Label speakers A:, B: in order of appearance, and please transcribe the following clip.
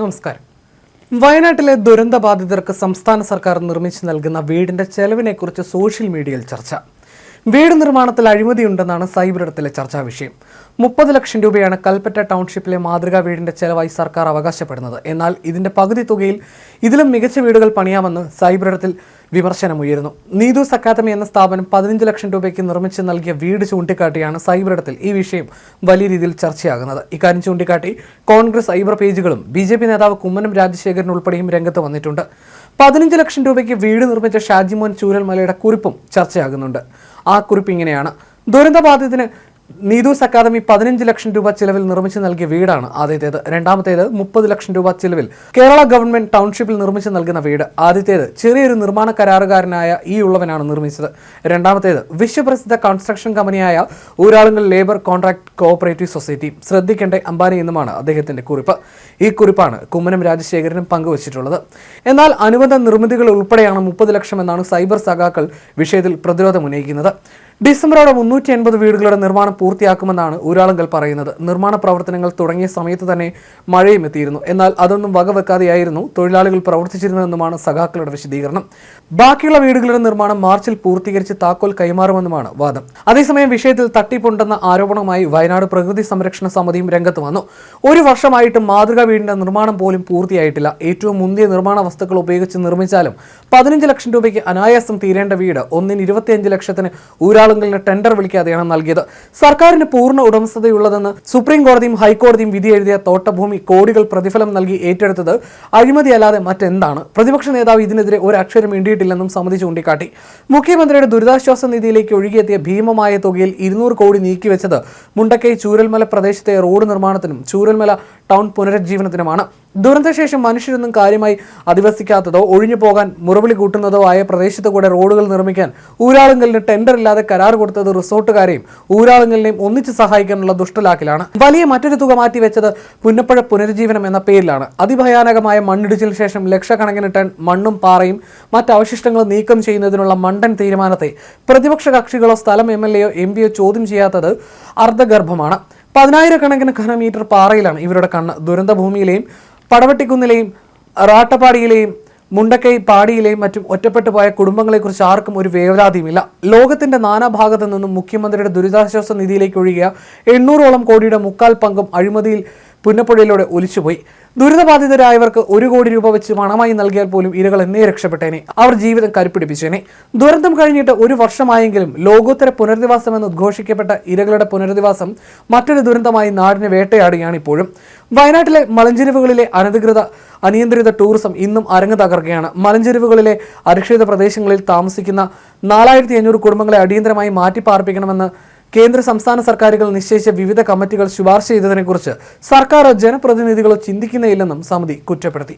A: നമസ്കാരം. വയനാട്ടിലെ ദുരന്ത ബാധിതർക്ക് സംസ്ഥാന സർക്കാർ നിർമ്മിച്ചു നൽകുന്ന വീടിന്റെ ചെലവിനെക്കുറിച്ച് സോഷ്യൽ മീഡിയയിൽ ചർച്ച. വീട് നിർമ്മാണത്തിൽ അഴിമതിയുണ്ടെന്നാണ് സൈബറിടത്തിലെ ചർച്ചാ വിഷയം. മുപ്പത് ലക്ഷം രൂപയാണ് കൽപ്പറ്റ ടൗൺഷിപ്പിലെ മാതൃകാ വീടിന്റെ ചെലവായി സർക്കാർ അവകാശപ്പെടുന്നത്. എന്നാൽ ഇതിന്റെ പകുതി തുകയിൽ ഇതിലും മികച്ച വീടുകൾ പണിയാമെന്ന് സൈബറിടത്തിൽ വിമർശനമുയരുന്നു. നീതൂസ് അക്കാദമി എന്ന സ്ഥാപനം പതിനഞ്ച് ലക്ഷം രൂപയ്ക്ക് നിർമ്മിച്ച് നൽകിയ വീട് ചൂണ്ടിക്കാട്ടിയാണ് സൈബറിടത്തിൽ ഈ വിഷയം വലിയ രീതിയിൽ ചർച്ചയാകുന്നത്. ഇക്കാര്യം ചൂണ്ടിക്കാട്ടി കോൺഗ്രസ് സൈബർ പേജുകളും ബി ജെ പി നേതാവ് കുമ്മനം രാജശേഖരൻ ഉൾപ്പെടെയും രംഗത്ത് വന്നിട്ടുണ്ട്. പതിനഞ്ച് ലക്ഷം രൂപയ്ക്ക് വീട് നിർമ്മിച്ച ഷാജിമോൻ ചൂരൽമലയുടെ കുറിപ്പും ചർച്ചയാകുന്നുണ്ട്. ആ കുറിപ്പ് ഇങ്ങനെയാണ്. ദുരന്തബാധിതന് നീതൂസ് അക്കാദമി പതിനഞ്ച് ലക്ഷം രൂപ ചിലവിൽ നിർമ്മിച്ചു നൽകിയ വീടാണ് ആദ്യത്തേത്. രണ്ടാമത്തേത് മുപ്പത് ലക്ഷം രൂപ ചിലവിൽ കേരള ഗവൺമെന്റ് ടൗൺഷിപ്പിൽ നിർമ്മിച്ചു നൽകുന്ന വീട്. ആദ്യത്തേത് ചെറിയൊരു നിർമ്മാണ കരാറുകാരനായ ഈ ഉള്ളവനാണ് നിർമ്മിച്ചത്. രണ്ടാമത്തേത് വിശ്വപ്രസിദ്ധ കൺസ്ട്രക്ഷൻ കമ്പനിയായ Uralungal labour contract cooperative society ശ്രദ്ധിക്കേണ്ട അംബാനി എന്നുമാണ് അദ്ദേഹത്തിന്റെ കുറിപ്പ്. ഈ കുറിപ്പാണ് കുമ്മനം രാജശേഖരനും പങ്കുവച്ചിട്ടുള്ളത്. എന്നാൽ അനുബന്ധ നിർമ്മിതികൾ ഉൾപ്പെടെയാണ് മുപ്പത് ലക്ഷം എന്നാണ് സൈബർ സഖാക്കൾ വിഷയത്തിൽ പ്രതിരോധം ഉന്നയിക്കുന്നത്. ഡിസംബറോടെ മുന്നൂറ്റി എൺപത് വീടുകളുടെ നിർമ്മാണം പൂർത്തിയാക്കുമെന്നാണ് ഊരാളുങ്കൽ പറയുന്നത്. നിർമ്മാണ പ്രവർത്തനങ്ങൾ തുടങ്ങിയ സമയത്ത് തന്നെ മഴയും എത്തിയിരുന്നു. എന്നാൽ അതൊന്നും വകവെക്കാതെയായിരുന്നു തൊഴിലാളികൾ പ്രവർത്തിച്ചിരുന്നതെന്നുമാണ് സഖാക്കളുടെ വിശദീകരണം. ബാക്കിയുള്ള വീടുകളുടെ നിർമ്മാണം മാർച്ചിൽ പൂർത്തീകരിച്ച് താക്കോൽ കൈമാറുമെന്നുമാണ് വാദം. അതേസമയം വിഷയത്തിൽ തട്ടിപ്പുണ്ടെന്ന ആരോപണവുമായി വയനാട് പ്രകൃതി സംരക്ഷണ സമിതിയും രംഗത്ത് വന്നു. ഒരു വർഷമായിട്ടും മാതൃകാ വീടിന്റെ നിർമ്മാണം പോലും പൂർത്തിയായിട്ടില്ല. ഏറ്റവും മുന്തിയ നിർമ്മാണ വസ്തുക്കൾ ഉപയോഗിച്ച് നിർമ്മിച്ചാലും പതിനഞ്ച് ലക്ഷം രൂപയ്ക്ക് അനായാസം തീരേണ്ട വീട് ഒന്നിന് ഇരുപത്തിയഞ്ച് ലക്ഷത്തിന് ഊരാളുങ്കലിന് ടെൻഡർ വിളിക്കാതെയാണ് നൽകിയത്. സർക്കാരിന് പൂർണ ഉടമസ്ഥതയുള്ളതെന്ന് സുപ്രീം കോടതിയും ഹൈക്കോടതിയും വിധി എഴുതിയ തോട്ടഭൂമി കോടികൾ പ്രതിഫലം നൽകി ഏറ്റെടുത്തത് അഴിമതിയല്ലാതെ മറ്റെന്താണ്? പ്രതിപക്ഷ നേതാവ് ഇതിനെതിരെ ഒരു അക്ഷരം ഇണ്ടിയിട്ടില്ലെന്നും സമിതി ചൂണ്ടിക്കാട്ടി. മുഖ്യമന്ത്രിയുടെ ദുരിതാശ്വാസ നിധിയിലേക്ക് ഒഴുകിയെത്തിയ ഭീമമായ തുകയിൽ ഇരുന്നൂറ് കോടി നീക്കിവെച്ചത് മുണ്ടക്കൈ ചൂരൽമല പ്രദേശത്തെ റോഡ് നിർമ്മാണത്തിനും ചൂരൽമല ടൗൺ പുനരുജ്ജീവനത്തിനുമാണ്. ദുരന്തശേഷം മനുഷ്യരൊന്നും കാര്യമായി അധിവസിക്കാത്തതോ ഒഴിഞ്ഞു പോകാൻ മുറവിളി കൂട്ടുന്നതോ ആയ പ്രദേശത്ത് കൂടെ റോഡുകൾ നിർമ്മിക്കാൻ ഊരാളുങ്കലിന് ടെൻഡർ ഇല്ലാതെ കരാർ കൊടുത്തത് റിസോർട്ടുകാരെയും ഊരാളുങ്കലിനെയും ഒന്നിച്ച് സഹായിക്കാനുള്ള ദുഷ്ടലാക്കിലാണ്. വലിയ മറ്റൊരു തുക മാറ്റിവെച്ചത് പുന്നപ്പുഴ പുനരുജ്ജീവനം എന്ന പേരിലാണ്. അതിഭയാനകമായ മണ്ണിടിച്ചിന് ശേഷം ലക്ഷക്കണക്കിന് ടൺ മണ്ണും പാറയും മറ്റ് അവശിഷ്ടങ്ങളും നീക്കം ചെയ്യുന്നതിനുള്ള മണ്ടൻ തീരുമാനത്തെ പ്രതിപക്ഷ കക്ഷികളോ സ്ഥലം എം എൽ എയോ എം പിയോ ചോദ്യം ചെയ്യാത്തത് അർദ്ധഗർഭമാണ്. പതിനായിരക്കണക്കിന് ഘനമീറ്റർ പാറയിലാണ് ഇവരുടെ കണ്ണ്. ദുരന്തഭൂമിയിലെയും പടവട്ടിക്കുന്നിലെയും റാട്ടപ്പാടിയിലെയും മുണ്ടക്കൈ പാടിയിലെയും മറ്റും ഒറ്റപ്പെട്ടു പോയ കുടുംബങ്ങളെക്കുറിച്ച് ആർക്കും ഒരു വേവലാതിയുമില്ല. ലോകത്തിന്റെ നാനാഭാഗത്തു നിന്നും മുഖ്യമന്ത്രിയുടെ ദുരിതാശ്വാസ നിധിയിലേക്ക് ഒഴുകിയ എണ്ണൂറോളം കോടിയുടെ മുക്കാൽ പങ്കും അഴിമതിയിൽ പുന്നപ്പുഴയിലൂടെ ഒലിച്ചുപോയി. ദുരിതബാധിതരായവർക്ക് ഒരു കോടി രൂപ വെച്ച് പണമായി നൽകിയാൽ പോലും ഇരകൾ എന്നേ രക്ഷപ്പെട്ടേനെ. അവർ ജീവിതം കരുപ്പിടിപ്പിച്ചേനെ. ദുരന്തം കഴിഞ്ഞിട്ട് ഒരു വർഷമായെങ്കിലും ലോകോത്തര പുനരധിവാസം എന്ന് ഉദ്ഘോഷിക്കപ്പെട്ട ഇരകളുടെ പുനരധിവാസം മറ്റൊരു ദുരന്തമായി നാടിനെ വേട്ടയാടുകയാണ് ഇപ്പോഴും. വയനാട്ടിലെ മലഞ്ചെരുവുകളിലെ അനധികൃത അനിയന്ത്രിത ടൂറിസം ഇന്നും അരങ്ങു തകർക്കുകയാണ്. മലഞ്ചെരുവുകളിലെ അരക്ഷിത പ്രദേശങ്ങളിൽ താമസിക്കുന്ന നാലായിരത്തി അഞ്ഞൂറ് കുടുംബങ്ങളെ അടിയന്തരമായി മാറ്റിപ്പാർപ്പിക്കണമെന്ന് കേന്ദ്ര സംസ്ഥാന സർക്കാരുകൾ നിശ്ചയിച്ച വിവിധ കമ്മിറ്റികൾ ശുപാർശ ചെയ്തതിനെക്കുറിച്ച് സർക്കാരോ ജനപ്രതിനിധികളോ ചിന്തിക്കുന്നില്ലെന്നും സമിതി കുറ്റപ്പെടുത്തി.